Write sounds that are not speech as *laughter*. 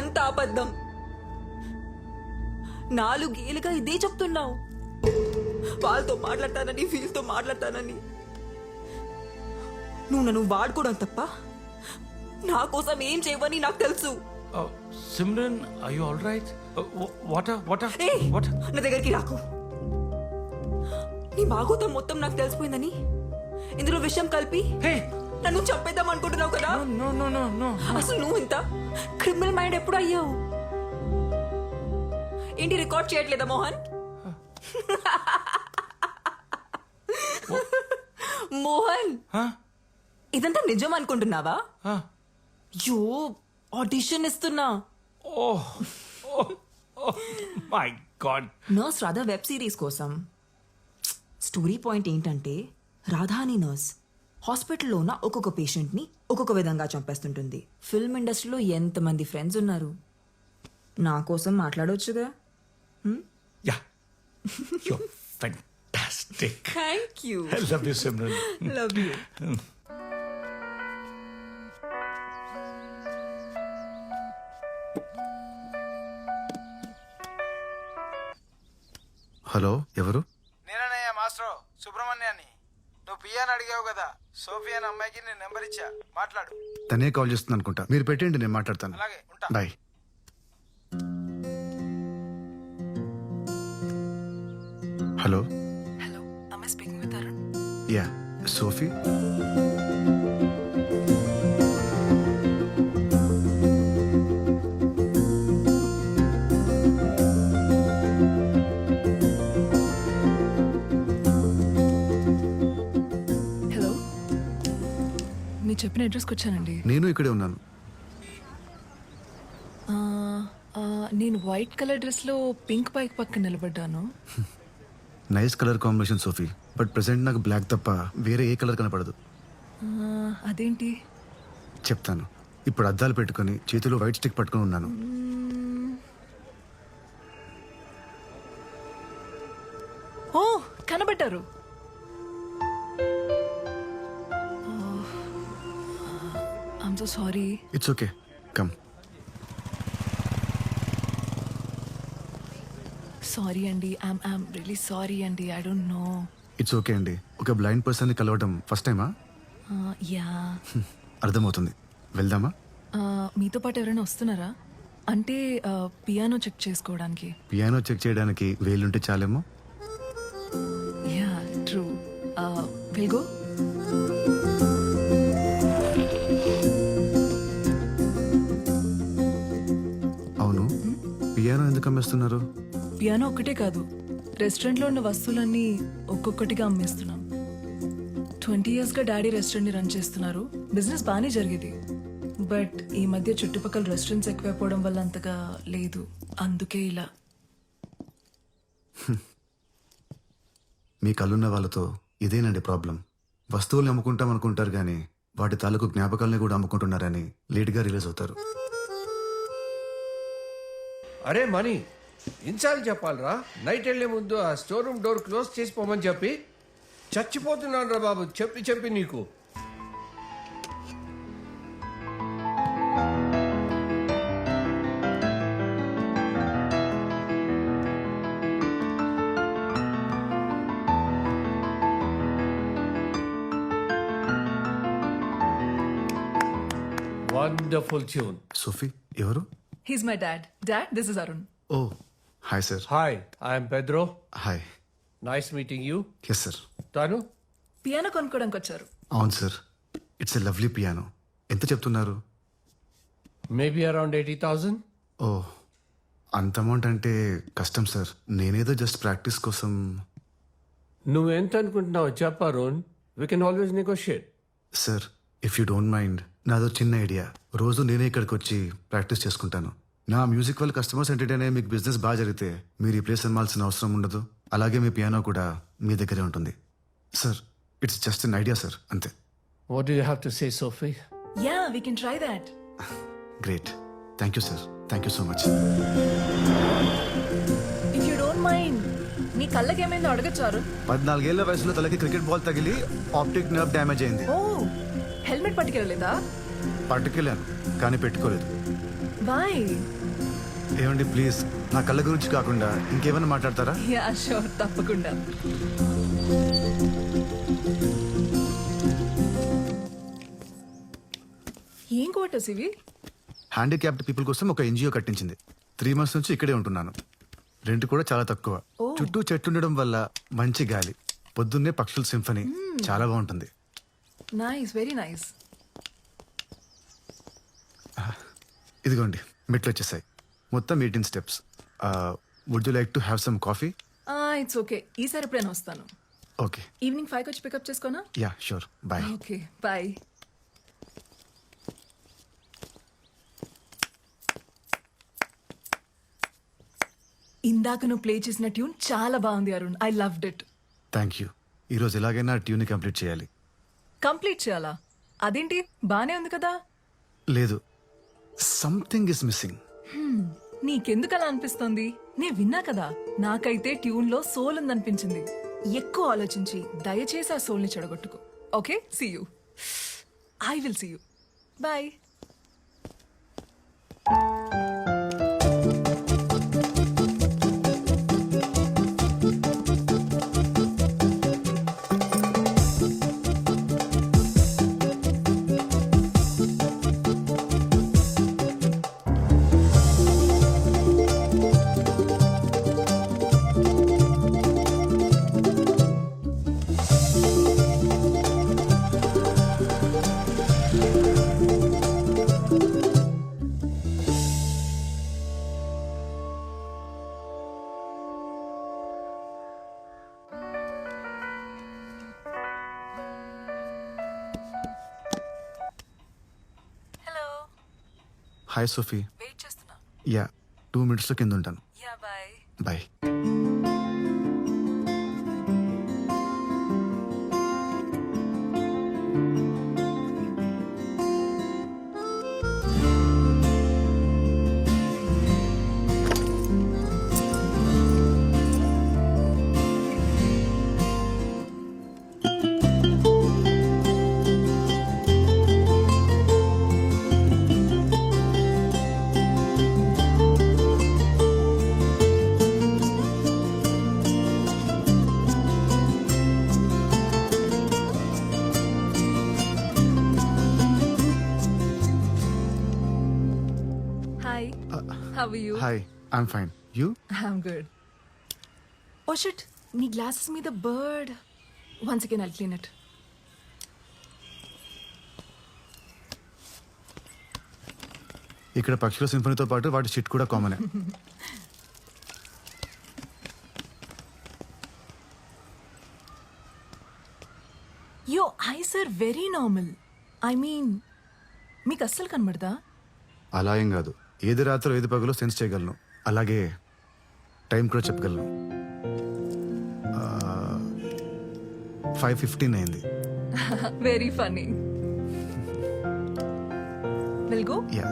అంత అబద్ధం నాలుగేళ్ళుగా ఇదే చెప్తున్నావు వాళ్ళతో మాట్లాడతానని వీళ్ళతో మాట్లాడతానని నువ్వు నన్ను వాడుకోవడం తప్ప నా కోసం ఏం చేయవని నాకు తెలుసు right? Uh, wh- water, water, ఏ water. నా దగ్గరికి రాకు నీ బాగోతం మొత్తం నాకు తెలిసిపోయిందని ఇందులో విషయం కలిపి! నన్ను చంపేద్దాం అనుకుంటున్నావు కదా. అసలు ఎప్పుడు అయ్యావు ఏంటి రికార్డ్ చేయట్లేదా మోహన్ మోహన్? ఇదంతా నిజం అనుకుంటున్నావా? యో ఆడిషన్ ఇస్తున్నా my God. Nurse Radha web series కోసం స్టోరీ పాయింట్ ఏంటంటే రాధా అని నర్స్ హాస్పిటల్లో ఉన్న ఒక్కొక్క పేషెంట్ని ఒక్కొక్క విధంగా చంపేస్తుంటుంది. ఫిల్మ్ ఇండస్ట్రీలో ఎంతమంది ఫ్రెండ్స్ ఉన్నారు? నా కోసం మాట్లాడవచ్చుగా. You're fantastic. Thank you. I love you, Simran. Love you. Hello ఎవరు? నేననయ్య మాస్టర్ సుబ్రహ్మణ్యాన్ని. నువ్వు పియాని అడిగావు కదా. సోఫియా అనే అమ్మాయికి నేను నెంబర్ ఇచ్చా. మాట్లాడు. తనే కాల్ చేస్తుంది అనుకుంటా. మీరు పెట్టండి నేను మాట్లాడతాను. అలాగే ఉంటా. బాయ్. హలో? హలో అమ్మ speaking with Arun yeah Sophie. మీరు చెప్పిన అడ్రస్కి వచ్చానండి. నేను ఇక్కడే ఉన్నాను. ఆ, ఆ, నేను వైట్ కలర్ డ్రెస్లో పింక్ బైక్ పక్కన నిలబడ్డాను. *laughs* Nice colour combination Sophie. But present నాకు బ్లాక్ తప్ప వేరే ఏ కలర్ కనపడదు. ఆ, అదేంటి? చెప్తాను. ఇప్పుడు అద్దాలు పెట్టుకొని చేతిలో వైట్ స్టిక్ పట్టుకొని ఉన్నాను. ఓ కనబడ్డారు. I'm so sorry it's okay come sorry అండి ఐమ్ ఐమ్ రియలీ సారీ అండి I don't know it's okay అండి ఒక బ్లైండ్ పర్సన్ని కలవడం ఫస్ట్ టైమా యా అర్థమవుతుంది. వెళ్దామా? మీతో పాటు ఎవరైనా వస్తున్నారా? అంటే పియానో చెక్ చేసుకోవడానికి. పియానో చెక్ చేయడానికి వేలుంటే చాలేమో? యా ట్రూ విల్ గో అమ్మేస్తున్నారు? పియానో ఒక్కటే కాదు. రెస్టారెంట్లో ఉన్న వస్తువులన్నీ ఒక్కొక్కటిగా అమ్మేస్తున్నాం. ట్వంటీ ఇయర్స్గా డాడీ రెస్టారెంట్ని రన్ చేస్తున్నారు. బిజినెస్ బాగానే జరిగేది. బట్ ఈ మధ్య చుట్టుపక్కల రెస్టారెంట్స్ ఎక్కువైపోవడం వల్ల అంతగా లేదు. అందుకే ఇలా. మీ కళ్ళున్న వాళ్ళతో ఇదేనండి ప్రాబ్లం. వస్తువుల్ని అమ్ముకుంటాం అనుకుంటారు కానీ వాటి తాలూకు జ్ఞాపకాలని కూడా అమ్ముకుంటున్నారని లేట్గా రిలీజ్ అవుతారు. అరే మనీ ఇన్సార్లు చెప్పాలరా. నైట్ వెళ్ళే ముందు ఆ స్టోర్ రూమ్ డోర్ క్లోజ్ చేసిపోమని చెప్పి. చచ్చిపోతున్నాను రా బాబు చెప్పి చెప్పి నీకు. వండర్ఫుల్ ట్యూన్ సోఫీ ఎవరు? He's my dad dad this is Arun oh hi sir hi I'm Pedro hi nice meeting you yes sir తాను పియానో కొనుక్కోడానికి వచ్చారు. అవును sir it's a lovely piano ఎంత చెప్తున్నారు? మేబీ అరౌండ్ ఎయిటీ థౌజండ్ ఓ అంత amount అంటే కష్టం సార్ నేనేదో జస్ట్ ప్రాక్టీస్ కోసం. నువ్వెంత అనుకుంటున్నావు చెప్పా రోన్ we can always negotiate sir if you don't mind నాదో చిన్న ఐడియా. రోజు నేనే ఇక్కడికి వచ్చి ప్రాక్టీస్ చేసుకుంటాను. నా మ్యూజిక్ వల్ల కస్టమర్స్ ఎంటర్టైన్ అయ్యే మీకు బిజినెస్ బాగా జరిగితే మీరు ఈ ప్లేస్ అమ్మాల్సిన అవసరం ఉండదు. అలాగే మీ పియానో కూడా మీ దగ్గరే ఉంటుంది. Sir it's just an idea sir అంతే. What do you have to say Sophie yeah we can try that great thank you sir thank you so much if you don't mind మీ కళ్ళకి ఏమైందో అడగచ్చు అరుణ్. పద్నాలుగేళ్ళ వయసులో తలకి క్రికెట్ బాల్ తగిలి optic nerve damage అయింది. ఓ helmet పట్టుకెళ్ళలేదా? పట్టుకెళ్ళాను కానీ పెట్టుకోలేదు. వై ఏమండి ప్లీజ్ నా కళ్ళ గురించి కాకుండా ఇంకేమైనా మాట్లాడతారా? యా షూర్ తప్పకుండా. ఏం క్వార్టర్స్ ఇవి హ్యాండిక్యాప్డ్ పీపుల్ కోసం ఒక ఎన్జిఓ కట్టించింది. త్రీ మంత్స్ నుంచి ఇక్కడే ఉంటున్నాను. రెంట్ కూడా చాలా తక్కువ. చుట్టూ చెట్లు ఉండడం వల్ల మంచి గాలి పొద్దున్నే పక్షుల సింఫనీ. చాలా బాగుంటుంది. నైస్ వెరీ నైస్ ఇదిగోండి మెట్లు వచ్చేసాయి. మొత్తం eighteen steps. Would you like to have some coffee it's okay ఈసారి ఎప్పుడైనా వస్తాను. ఓకే ఈవినింగ్ ఫైవ్ వచ్చి pickup చేసుకోనా? Yeah sure bye okay bye ఇందాక నువ్వు ప్లే చేసిన ట్యూన్ చాలా బాగుంది Arun. I loved it thank you ఈరోజు ఎలాగైనా ట్యూన్ కంప్లీట్ చేయాలి. కంప్లీట్ చేయాలా? అదేంటి? బానే ఉంది కదా? లేదు. సంథింగ్ ఇస్ మిస్సింగ్ నీకెందుకు అలా అనిపిస్తోంది? నే విన్నా కదా నాకైతే ట్యూన్లో సోల్ ఉందనిపించింది. ఎక్కువ ఆలోచించి దయచేసి ఆ సోల్ని చెడగొట్టుకో. Okay? See you I will see you bye hi Sophie. Wait చేస్తున్నా. యా టూ మినిట్స్లో కింద ఉంటాను. Yeah bye bye how you hi I'm fine you I'm good oh shit నీ గ్లాసెస్ మీద bird once again I'll clean it ఇక్కడ పక్షుల సింఫనీతో పాటు వాటి షిట్ కూడా కామనే yo eyes are very normal I mean మీకు అస్సలు కనబడదా? అలా ఏం కాదు. ఏది రాత్రి ఏది పగలో సెన్స్ చేయగలను. అలాగే టైం కూడా చెప్పగలను. ఫైవ్ ఫిఫ్టీన్ అయింది. Very funny will go yeah